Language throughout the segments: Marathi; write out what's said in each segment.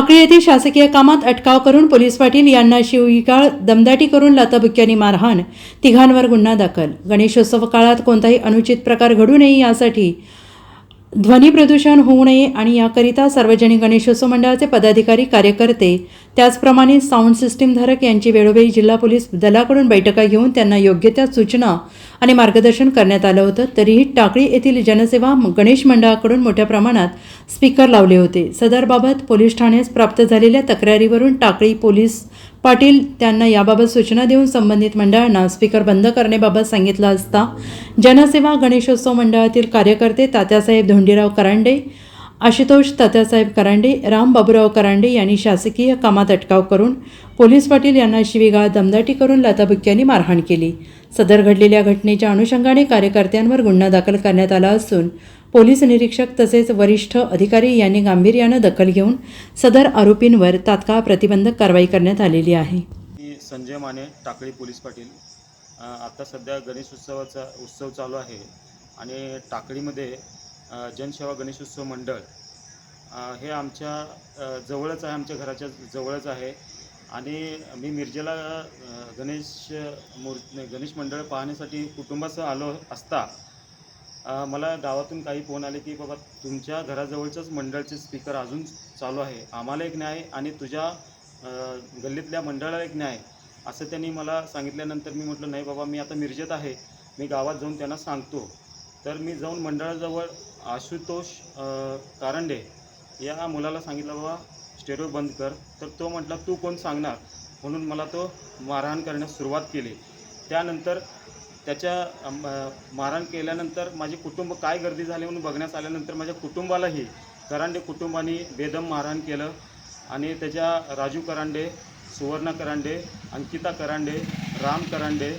साखळी येथील शासकीय कामात अटकाव करून पोलीस पाटील यांना शिवगाळ दमदाटी करून लाताबुक्क्यांनी मारहाण तिघांवर गुन्हा दाखल. गणेशोत्सव काळात कोणताही अनुचित प्रकार घडू नये यासाठी ध्वनी प्रदूषण होऊ नये आणि याकरिता सार्वजनिक गणेशोत्सव मंडळाचे पदाधिकारी कार्यकर्ते त्याचप्रमाणे साऊंड सिस्टीम धारक यांची वेळोवेळी जिल्हा पोलीस दलाकडून बैठका घेऊन त्यांना योग्य त्या सूचना आणि मार्गदर्शन करण्यात आलं होतं. तरीही टाकळी येथील जनसेवा गणेश मंडळाकडून मोठ्या प्रमाणात स्पीकर लावले होते. सदरबाबत पोलीस ठाण्यास प्राप्त झालेल्या तक्रारीवरून टाकळी पोलीस पाटील त्यांना याबाबत सूचना देऊन संबंधित मंडळांना स्पीकर बंद करण्याबाबत सांगितलं असता जनसेवा गणेशोत्सव मंडळातील कार्यकर्ते तात्यासाहेब धोंडीराव करांडे आशुतोष तात्यासाहेब करांडे राम बाबूराव करांडे यांनी शासकीय कामात अटकाव करून पोलीस पाटील यांना शिवीगाळ दमदाटी करून लाताबुक्क्यांनी मारहाण केली. सदर घडलेल्या घटनेच्या अनुषंगाने कार्यकर्त्यांवर गुन्हा दाखल करण्यात आला असून पोलीस निरीक्षक तसेच वरिष्ठ अधिकारी यांनी गांभीर्यानं दखल घेऊन सदर आरोपींवर तात्काळ प्रतिबंधक कारवाई करण्यात आलेली आहे. संजय माने टाकळी पोलीस पाटील. आता सध्या गणेश उत्सवाचा उत्सव चालू आहे आणि टाकळीमध्ये जनसेवा गणेश उत्सव मंडळ हे आमच्या जवळच आहे आमच्या घराच्या जवळच आहे. आणि मी मिरजेला गणेश मूर् गणेश मंडळ पाहण्यासाठी कुटुंबासह आलो असता मला गावातून काही फोन आले की बाबा तुमच्या घराजवळचंच मंडळचे स्पीकर अजून चालू आहे. आम्हाला एक न्याय आणि तुझ्या गल्लीतल्या मंडळाला एक न्याय. असं त्यांनी मला सांगितल्यानंतर मी म्हटलं नाही बाबा मी आता मिरजेत आहे. मी गावात जाऊन त्यांना सांगतो. तर मी जाऊन मंडळाजवळ आशुतोष कारंडे या मुलाला सांगितलं बाबा स्टेरिओ बंद कर. तर तो म्हटला तू कोण सांगणार? म्हणून मला तो मारहाण करण्यास सुरुवात केली. त्यानंतर त्याच्या मारहाण केल्यानंतर माझे कुटुंब काय गर्दी झाली म्हणून बघण्यास आल्यानंतर माझ्या कुटुंबालाही करांडे कुटुंबाने बेदम मारहाण केलं. आणि त्याच्या राजू करांडे सुवर्णा करांडे अंकिता करांडे राम करांडे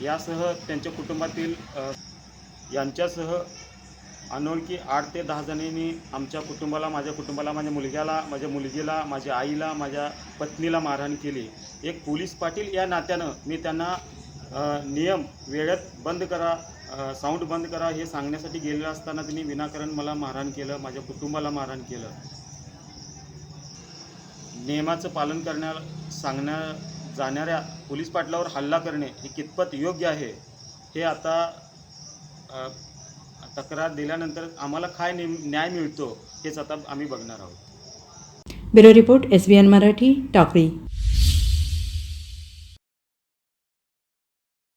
यासह त्यांच्या कुटुंबातील यांच्यासह अनोळखी आठ ते दहा जणांनी आमच्या कुटुंबाला माझ्या कुटुंबाला माझ्या मुलग्याला माझ्या मुलगीला माझ्या आईला माझ्या पत्नीला मारहाण केली. एक पोलीस पाटील या नात्यानं मी त्यांना नियम वेळेत बंद करा साऊंड बंद करा हे सांगण्यासाठी गेलेलं असताना त्यांनी विनाकारण मला मारहाण केलं माझ्या कुटुंबाला मारहाण केलं. नियमाचं पालन करण्या सांगण्या जाणाऱ्या पोलीस पाटलावर हल्ला करणे हे कितपत योग्य आहे हे आता तक्रार दिल्यानंतर आम्हाला काय न्याय मिळतो हेच आता आम्ही बघणार आहोत. Bureau report S B N Marathi Takali.